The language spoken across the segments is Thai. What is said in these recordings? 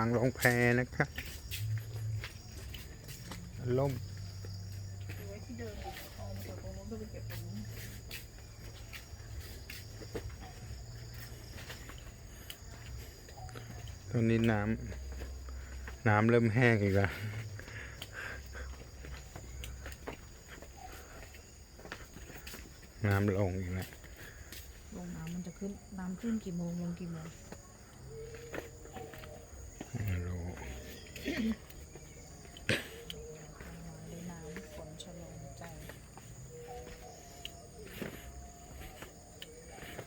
างลงแพนะครับล่มไว้ที่เดิมตอนนี้น้ำน้ำเริ่มแห้งอีกแล้วน้ำลงอีกแล้วลงน้ำมันจะขึ้น น้ำขึ้นกี่โมงลงกี่โมง รู้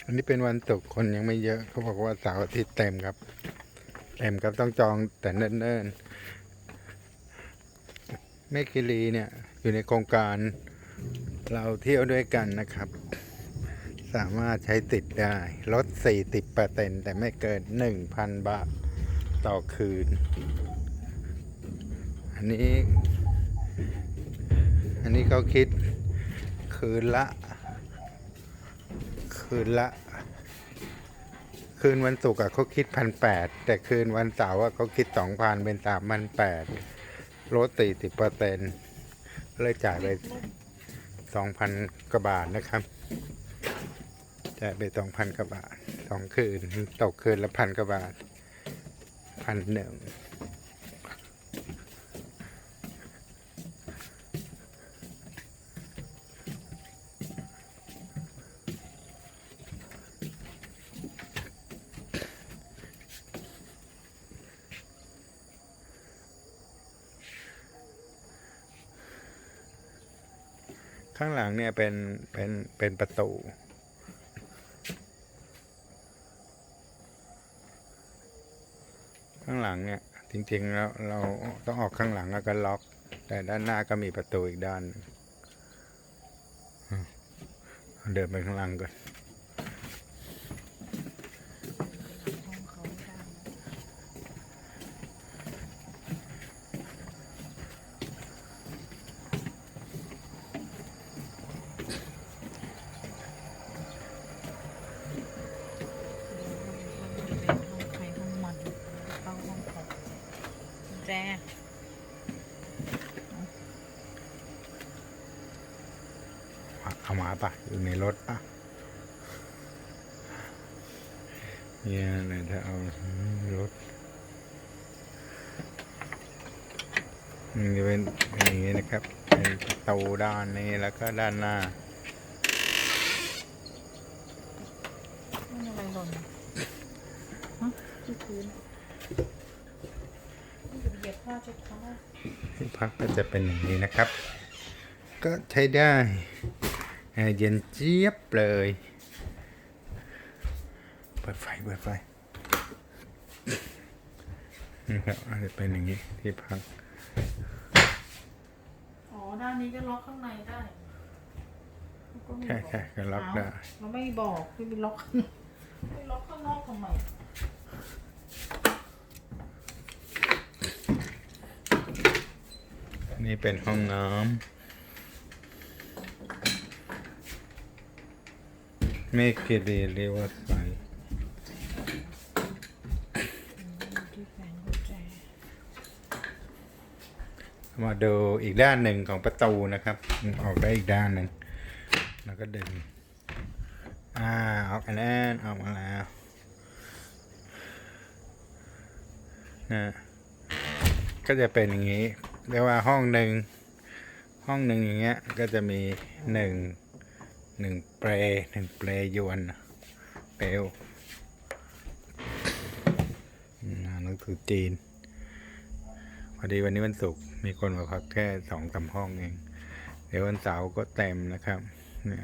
อันนี้เป็นวันศุกร์คนยังไม่เยอะ เขาบอกว่าเสาร์อาทิตย์เต็มครับ เต็มครับต้องจองแต่เนิ่นๆแม่กิรีเนี่ย อยู่ในโครงการเราเที่ยวด้วยกันนะครับ สามารถใช้ติดได้ลด 40เปอร์เซ็นแต่ไม่เกิน 1,000 บาท ต่อคืน อันนี้ อันนี้เขาคิดคืนละ คืนละ คืนวันศุกร์อะเขาคิดพันแปดแต่คืนวันเสาร์อะเขาคิดสองพันเป็นสามพันแปดลดสี่สิบเปอร์เซ็นต์เลยจ่ายไปสองพันกว่าบาทนะครับจ่ายไปสองพันกว่าบาทสองคืนตกคืนละพันกว่าบาท พันหนึ่งข้างหลังเนี่ยเป็นเป็นเป็นประตูางหลังเนี่ย จริงๆแล้วเราต้องออกข้างหลังแล้วก็ล็อก แต่ด้านหน้าก็มีประตูอีกด้าน เดินไปข้างหลังก่อน ห้องเขาไม่ได้นะเดี๋ยวมันเป็นห้องใครห้องมันเข้าห้องเขา กุญแจเอามาปะอยู่ในรถปะเนี่ยเลยถ้าเอารถมันจะเป็นอย่างนี้นะครับเป็นประตูด้านนี้แล้วก็ด้านหน้ามันอะไรหล่นอะฮะที่พื้นนี่จะเหยียบผ้าเช็ดเท้าที่พักก็จะเป็นอย่างนี้นะครับ ก็ใช้ได้แอร์เย็นเจี๊ยบเลยเปิดไฟเปิดไฟนะครับอาจจะเป็นอย่างนี้ที่พักอ๋อด้านนี้ก็ล็อกข้างในได้ก็ไม่ใช่บอกใช่ก็ล็อกได้เาเราไม่บอกพี่ไปล็อกไปล็อกข้างนอกทำไม นี่เป็นห้องน้ำเมกิรีเรียกว่าใส่มาดูอีกด้านหนึ่งของประตูนะครับ ออกได้อีกด้านหนึ่งแล้วก็ดึงอ่าออกอันนั้นออกมาแล้วนะก็จะเป็นอย่างนี้ เรียกว่าห้องหนึ่งห้องหนึ่งอย่างเงี้ยก็จะมีหนึ่งหนึ่งเปรย์หนึ่งเปรย์ยวนเปลวนหนังสือจีน พอดีวันนี้วันศุกร์มีคนมาพักแค่สองสามห้องเอง เดี๋ยววันเสาร์ก็เต็มนะครับเนี่ย